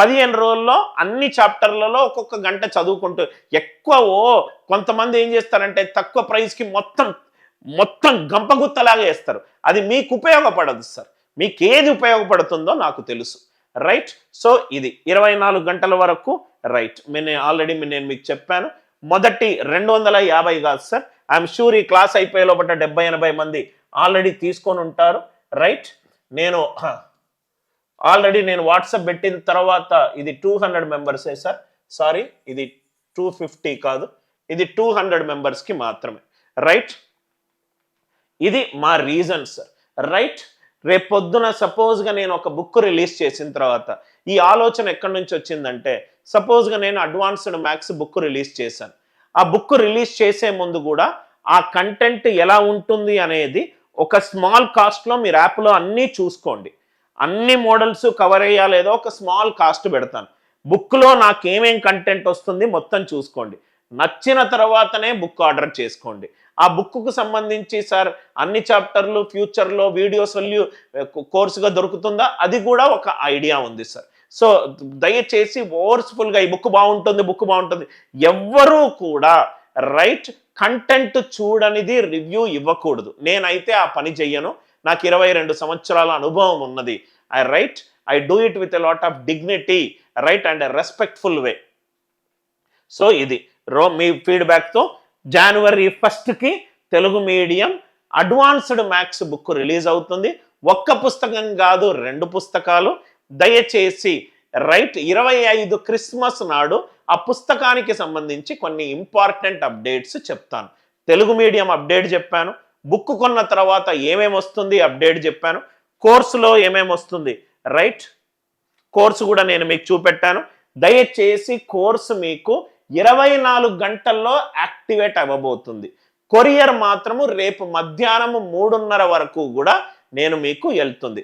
పదిహేను రోజుల్లో అన్ని చాప్టర్లలో ఒక్కొక్క గంట చదువుకుంటూ ఎక్కువ ఓ కొంతమంది ఏం చేస్తారంటే తక్కువ ప్రైస్కి మొత్తం మొత్తం గంపగుత్తలాగా వేస్తారు. అది మీకు ఉపయోగపడదు సార్. మీకు ఏది ఉపయోగపడుతుందో నాకు తెలుసు. రైట్? సో ఇది ఇరవై నాలుగు గంటల వరకు రైట్. నేను ఆల్రెడీ నేను మీకు చెప్పాను. మొదటి రెండు వందల యాభై కాదు సార్. ఐఎమ్ షూర్ ఈ క్లాస్ అయిపోయే లోపల డెబ్బై ఎనభై మంది ఆల్రెడీ తీసుకొని ఉంటారు. రైట్? నేను ఆల్రెడీ నేను వాట్సాప్ పెట్టిన తర్వాత ఇది టూ హండ్రెడ్ మెంబర్సే సార్. సారీ ఇది టూ ఫిఫ్టీ కాదు. ఇది టూ హండ్రెడ్ మెంబర్స్కి మాత్రమే. రైట్? ఇది మా రీజన్ సార్. రైట్? రేపొద్దున సపోజ్గా నేను ఒక బుక్ రిలీజ్ చేసిన తర్వాత ఈ ఆలోచన ఎక్కడి నుంచి వచ్చిందంటే సపోజ్గా నేను అడ్వాన్స్డ్ మ్యాథ్స్ బుక్ రిలీజ్ చేశాను. ఆ బుక్ రిలీజ్ చేసే ముందు కూడా ఆ కంటెంట్ ఎలా ఉంటుంది అనేది ఒక స్మాల్ కాస్ట్లో మీరు యాప్లో అన్నీ చూసుకోండి. అన్ని మోడల్స్ కవర్ అయ్యా లేదో ఒక స్మాల్ కాస్ట్ పెడతాను. బుక్లో నాకు ఏమేం కంటెంట్ వస్తుంది మొత్తం చూసుకోండి. నచ్చిన తర్వాతనే బుక్ ఆర్డర్ చేసుకోండి. ఆ బుక్కు సంబంధించి సార్ అన్ని చాప్టర్లు ఫ్యూచర్లో వీడియో సొల్యూ కోర్సుగా దొరుకుతుందా? అది కూడా ఒక ఐడియా ఉంది సార్. సో దయచేసి ఓవర్స్ఫుల్గా ఈ బుక్ బాగుంటుంది బుక్ బాగుంటుంది. ఎవ్వరూ కూడా రైట్ కంటెంట్ చూడనిది రివ్యూ ఇవ్వకూడదు. నేనైతే ఆ పని చెయ్యను. నాకు ఇరవై రెండు సంవత్సరాల అనుభవం ఉన్నది. I right I do it with a lot of dignity right and respectful way so ఇది రో మీ ఫీడ్బ్యాక్తో జనవరి ఫస్ట్కి Telugu medium advanced maths book release అవుతుంది. ఒక్క పుస్తకం కాదు రెండు పుస్తకాలు. దయచేసి రైట్ ఇరవై ఐదు క్రిస్మస్ నాడు ఆ పుస్తకానికి సంబంధించి కొన్ని ఇంపార్టెంట్ అప్డేట్స్ చెప్తాను. తెలుగు మీడియం అప్డేట్ చెప్పాను. బుక్ కొన్న తర్వాత ఏమేమి వస్తుంది అప్డేట్ చెప్పాను. కోర్సులో ఏమేమి వస్తుంది? రైట్. కోర్సు కూడా నేను మీకు చూపెట్టాను. దయచేసి కోర్సు మీకు ఇరవై నాలుగు గంటల్లో యాక్టివేట్ అవ్వబోతుంది. కొరియర్ మాత్రము రేపు మధ్యాహ్నము మూడున్నర వరకు కూడా నేను మీకు వెళ్తుంది.